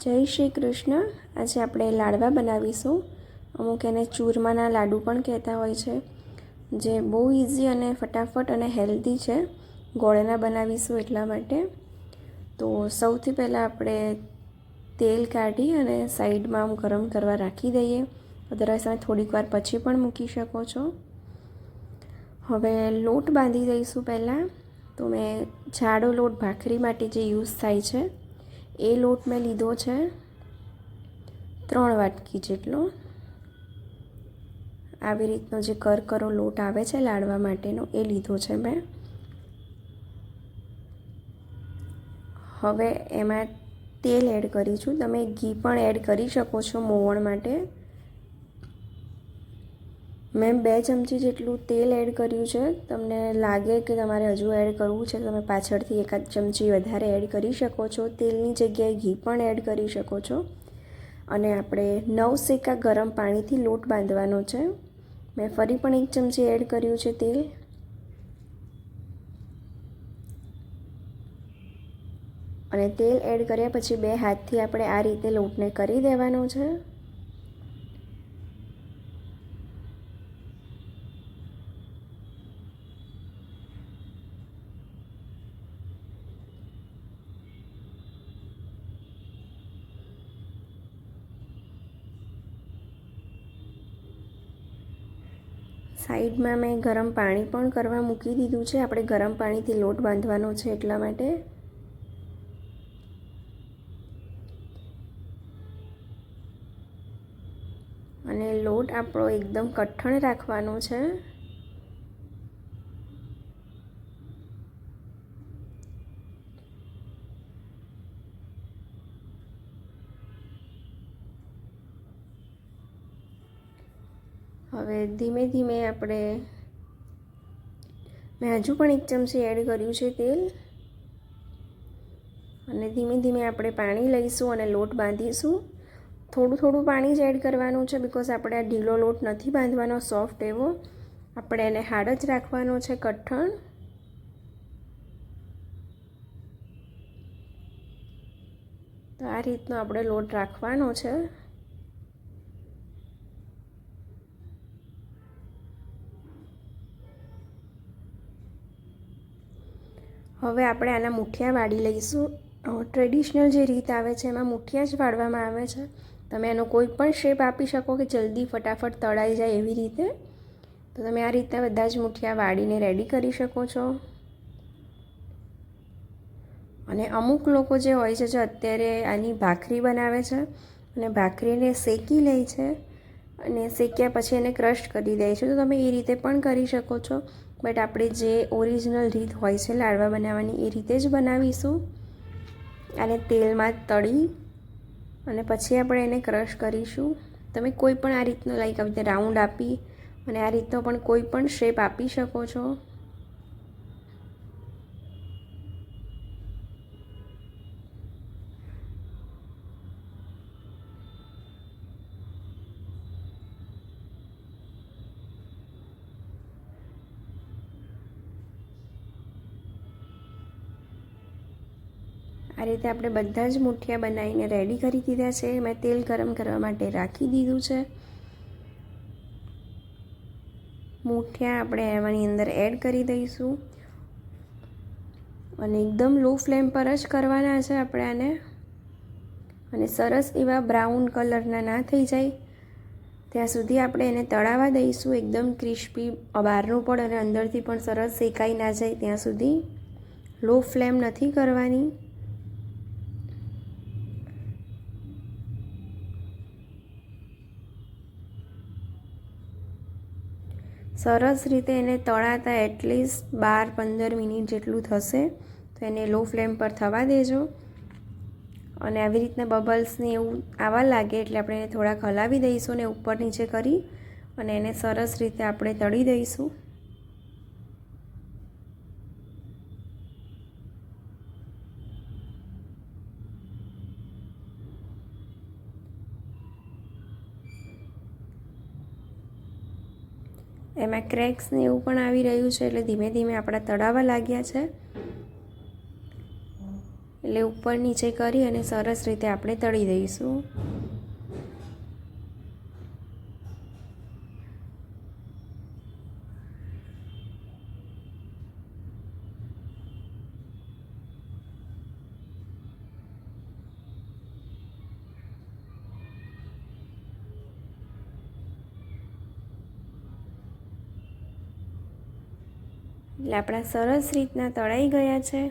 જય શ્રી કૃષ્ણ. આજે આપણે લાડવા બનાવીશું. અમુક એને ચૂરમાના લાડુ પણ કહેતા હોય છે. જે બહુ ઇઝી અને ફટાફટ અને હેલ્ધી છે. ગોળેના બનાવીશું એટલા માટે. તો સૌથી પહેલાં આપણે તેલ કાઢી અને સાઈડમાં આમ ગરમ કરવા રાખી દઈએ. અધરવાઇઝ તમે થોડીક વાર પછી પણ મૂકી શકો છો. હવે લોટ બાંધી દઈશું પહેલાં. તો મેં જાડો લોટ ભાખરી માટે જે યુઝ થાય છે એ લોટ મેં લીધો છે ત્રણ વાટકી જેટલો. આવી રીતનો જે કરકરો લોટ આવે છે લાડવા માટેનો, એ લીધો છે મેં. હવે એમાં તેલ એડ કરીશું. તમે ઘી પણ એડ કરી શકો છો મોવણ માટે. મેં બે ચમચી જેટલું તેલ એડ કર્યું છે. તમને લાગે કે તમારે હજુ એડ કરવું છે, તમે પાછળથી એકાદ ચમચી વધારે એડ કરી શકો છો. તેલની જગ્યાએ ઘી પણ એડ કરી શકો છો. અને આપણે નવ સેકા ગરમ પાણીથી લોટ બાંધવાનો છે. મેં ફરી પણ એક ચમચી એડ કર્યું છે તેલ. અને તેલ એડ કર્યા પછી બે હાથથી આપણે આ રીતે લોટને કરી દેવાનો છે. સાઈડમાં મેં ગરમ પાણી પણ કરવા મૂકી દીધું છે. આપણે ગરમ પાણીથી લોટ બાંધવાનો છે એટલા માટે. અને લોટ આપણો એકદમ કઠણ રાખવાનો છે. હવે ધીમે ધીમે આપણે મેં હજુ પણ એક ચમચી એડ કર્યું છે તેલ. અને ધીમે ધીમે આપણે પાણી લઈશું અને લોટ બાંધીશું. થોડું થોડું પાણી જ એડ કરવાનું છે બિકોઝ આપણે આ ઢીલો લોટ નથી બાંધવાનો સોફ્ટ એવો. આપણે એને હાડ જ રાખવાનો છે કઠણ. તો આ રીતનો આપણે લોટ રાખવાનો છે. હવે આપણે આના મુઠિયા વાળી લઈશું. ટ્રેડિશનલ જે રીત આવે છે, એમાં મુઠિયા જ વાળવામાં આવે છે. તમે એનો કોઈ પણ શેપ આપી શકો કે જલ્દી ફટાફટ તળાઈ જાય એવી રીતે. તો તમે આ રીતે બધા જ મુઠિયા વાળીને રેડી કરી શકો છો. અને અમુક લોકો જે હોય છે, જે અત્યારે આની ભાખરી બનાવે છે, અને ભાખરીને શેકી લે છે, અને શેક્યા પછી એને ક્રશ કરી દે છે. તો તમે એ રીતે પણ કરી શકો છો. બટ આપણે જે ઓરિજિનલ રીત હોય છે લાડવા બનાવવાની, એ રીતે જ બનાવીશું. અને તેલમાં તળી અને પછી આપણે એને ક્રશ કરીશું. તમે કોઈ પણ આ રીતનો લાઈક આવી રીતે રાઉન્ડ આપી અને આ રીતનો પણ કોઈ પણ શેપ આપી શકો છો. આ રીતે આપણે બધા જ મુઠિયા બનાવીને રેડી કરી દીધા છે. મેં તેલ ગરમ કરવા માટે રાખી દીધું છે. મુઠિયા આપણે એમાંની અંદર એડ કરી દઈશું. અને એકદમ લો ફ્લેમ પર જ કરવાના છે આપણે આને. અને સરસ એવા બ્રાઉન કલરના ના થઈ જાય. ત્યાં સુધી આપણે એને તળાવવા દઈશું. એકદમ ક્રિસ્પી બહારનું પણ અને અંદરથી પણ સરસ શેકાઈ ના જાય ત્યાં સુધી. લો ફ્લેમ નથી કરવાની. સરસ રીતે એને તળાતા એટલીસ્ટ બાર, પંદર મિનિટ જેટલું થશે, તો એને લો ફ્લેમ પર થવા દેજો. અને આવી રીતના બબલ્સને એવું આવવા લાગે એટલે આપણે એને થોડાક હલાવી દઈશું ને ઉપર નીચે કરી અને એને સરસ રીતે આપણે તળી દઈશું. એમાં ક્રેક્સ ને એવું પણ આવી રહ્યું છે એટલે ધીમે ધીમે આપણા તળાવવા લાગ્યા છે. એટલે ઉપર નીચે કરી અને સરસ રીતે આપણે તળી દઈશું. એટલે આપણા સરસ રીતના તળાઈ ગયા છે.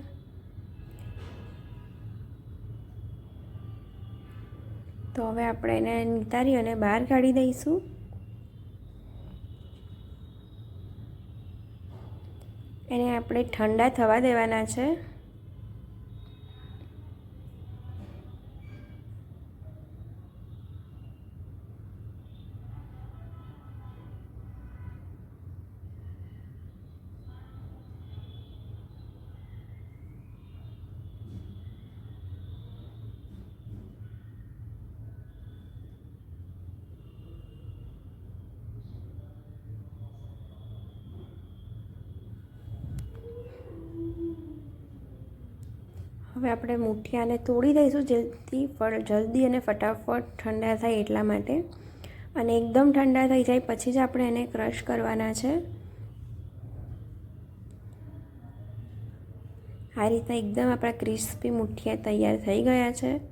તો હવે આપણે એને નિતારી અને બહાર કાઢી દઈશું. એને આપણે ઠંડા થવા દેવાના છે. હવે આપણે મૂઠિયાને તોડી દઈશું ફળ, જલ્દી અને ફટાફટ ઠંડા થાય એટલા માટે. અને એકદમ ઠંડા થઈ જાય પછી જ આપણે એને ક્રશ કરવાના છે. આ રીતના એકદમ આપણા ક્રિસ્પી મુઠિયા તૈયાર થઈ ગયા છે.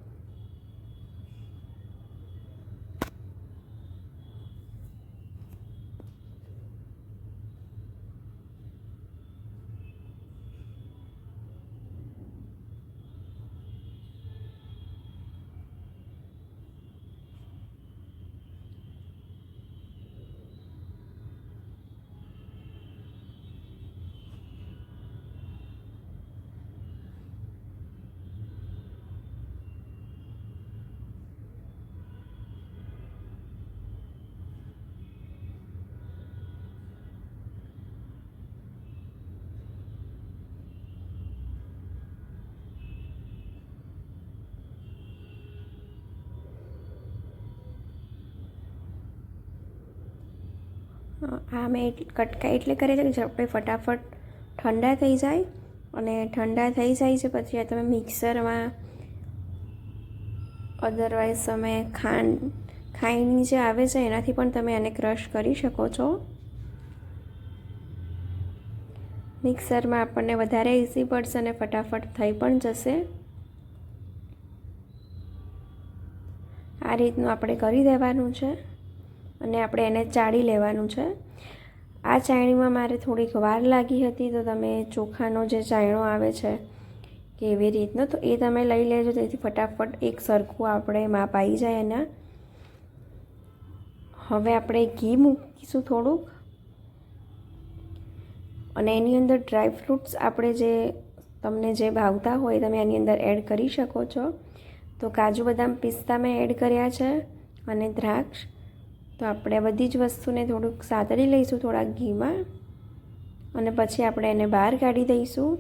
આ મેં કટકા એટલે કરે છે કે ઝડપે ફટાફટ ઠંડા થઈ જાય અને ઠંડા થઈ જાય છે પછી આ તમે મિક્સરમાં અદરવાઇઝ તમે ખાંડ, ખાંડની જે આવે છે એનાથી પણ તમે એને ક્રશ કરી શકો છો. મિક્સરમાં આપણને વધારે ઇઝી પડશે અને ફટાફટ થઈ પણ જશે. આ રીતનું આપણે કરી દેવાનું છે. અને આપણે એને ચાળી લેવાનું છે. આ ચાળણીમાં મારે થોડીક વાર લાગી હતી તો તમે ચોખાનો જે ચાયણો આવે છે કે એવી રીતનો, તો એ તમે લઈ લેજો. તેથી ફટાફટ એક સરખું આપણે માપ આવી જાય એના. હવે આપણે ઘી મૂકીશું થોડુંક. અને એની અંદર ડ્રાય ફ્રૂટ્સ આપણે જે તમને જે ભાવતા હોય તમે એની અંદર એડ કરી શકો છો. તો કાજુ બદામ પિસ્તા મેં એડ કર્યા છે અને દ્રાક્ષ. તો આપણે બધી જ વસ્તુને થોડુંક સાતળી લઈશું થોડાક ઘીમાં અને પછી આપણે એને બહાર કાઢી દઈશું.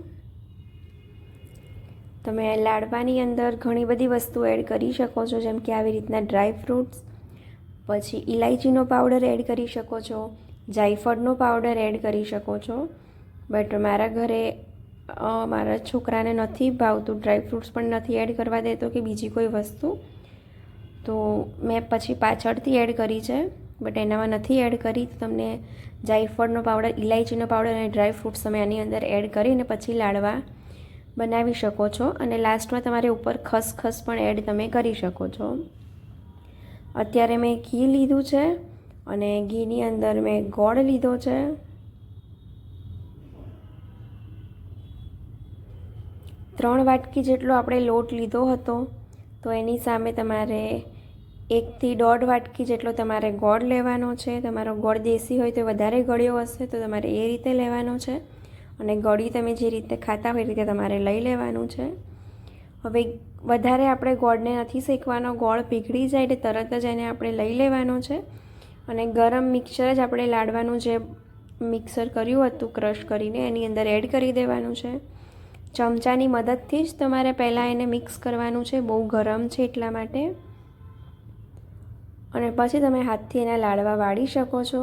તમે લાડવાની અંદર ઘણી બધી વસ્તુ એડ કરી શકો છો, જેમ કે આવી રીતના ડ્રાય ફ્રૂટ્સ પછી ઇલાયચીનો પાવડર એડ કરી શકો છો, જાયફળનો પાવડર એડ કરી શકો છો. બટ મારા ઘરે મારા છોકરાને નથી ભાવતું ડ્રાય ફ્રૂટ્સ પણ નથી એડ કરવા દેતો કે બીજી કોઈ વસ્તુ. તો મેં પછી પાછળથી એડ કરી છે બટ એનામાં નથી એડ કરી. તો તમને જાયફળનો પાવડર ઇલાયચીનો પાવડર અને ડ્રાય ફ્રૂટ્સ તમે આની અંદર એડ કરીને પછી લાડવા બનાવી શકો છો. અને લાસ્ટમાં તમારે ઉપર ખસખસ પણ એડ તમે કરી શકો છો. અત્યારે મેં ઘી લીધું છે અને ઘીની અંદર મેં ગોળ લીધો છે. ત્રણ વાટકી જેટલો આપણે લોટ લીધો હતો, તો એની સામે તમારે એકથી દોઢ વાટકી જેટલો તમારે ગોળ લેવાનો છે. તમારો ગોળ દેશી હોય તો વધારે ગળ્યો હશે તો તમારે એ રીતે લેવાનો છે. અને ગળી તમે જે રીતે ખાતા હોય એ રીતે તમારે લઈ લેવાનું છે. હવે વધારે આપણે ગોળને નથી શેકવાનો. ગોળ પીગળી જાય એટલે તરત જ એને આપણે લઈ લેવાનો છે. અને ગરમ મિક્સર જ આપણે લાડવાનું જે મિક્સર કર્યું હતું ક્રશ કરીને એની અંદર એડ કરી દેવાનું છે. ચમચાની મદદથી જ તમારે પહેલાં એને મિક્સ કરવાનું છે. બહુ ગરમ છે એટલા માટે. અને પછી તમે હાથથી એના લાડવા વાળી શકો છો.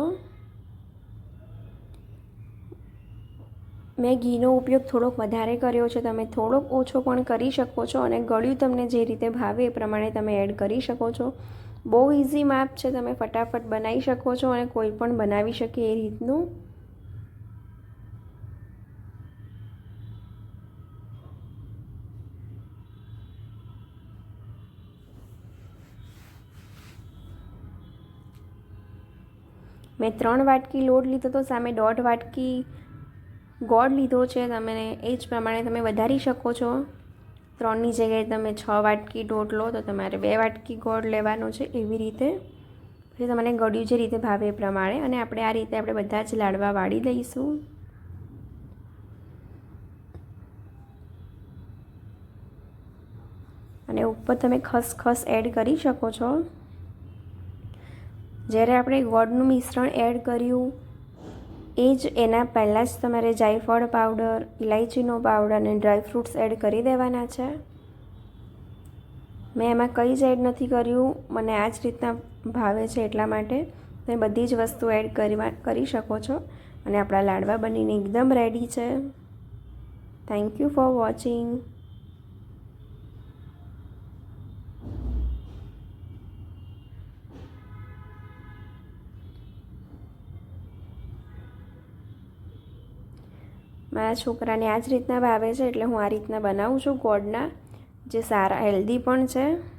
મેં ઘીનો ઉપયોગ થોડોક વધારે કર્યો છે, તમે થોડોક ઓછો પણ કરી શકો છો અને ગળ્યું તમને જે રીતે ભાવે એ પ્રમાણે તમે એડ કરી શકો છો. બહુ ઇઝી માપ છે, તમે ફટાફટ બનાવી શકો છો અને કોઈ પણ બનાવી શકે એ રીતનું. મેં ત્રણ વાટકી લોટ લીધો તો સામે દોઢ વાટકી ગોળ લીધો છે. તમે એ જ પ્રમાણે તમે વધારી શકો છો. ત્રણની જગ્યાએ તમે છ વાટકી દોઢ લો તો તમારે બે વાટકી ગોળ લેવાનો છે એવી રીતે. પછી તમને ગળ્યું જે રીતે ભાવે એ પ્રમાણે અને આપણે આ રીતે આપણે બધા જ લાડવા વાળી લઈશું. અને ઉપર તમે ખસખસ એડ કરી શકો છો. જ્યારે આપણે ગોળનું મિશ્રણ એડ કર્યું, એ જ એના પહેલાં જ તમારે જાયફળ પાવડર ઇલાયચીનો પાવડર અને ડ્રાયફ્રૂટ્સ એડ કરી દેવાના છે. મેં એમાં કંઈ જ એડ નથી કર્યું. મને આ જ રીતના ભાવે છે એટલા માટે તમે બધી જ વસ્તુ એડ કરી શકો છો અને આપણા લાડવા બનીને એકદમ રેડી છે. થેન્ક યુ ફોર વોચિંગ મારા છોકરાને આ જ રીતના ભાવે છે એટલે હું આ રીતના બનાવું છું ગોળના, જે સારા, હેલ્ધી પણ છે.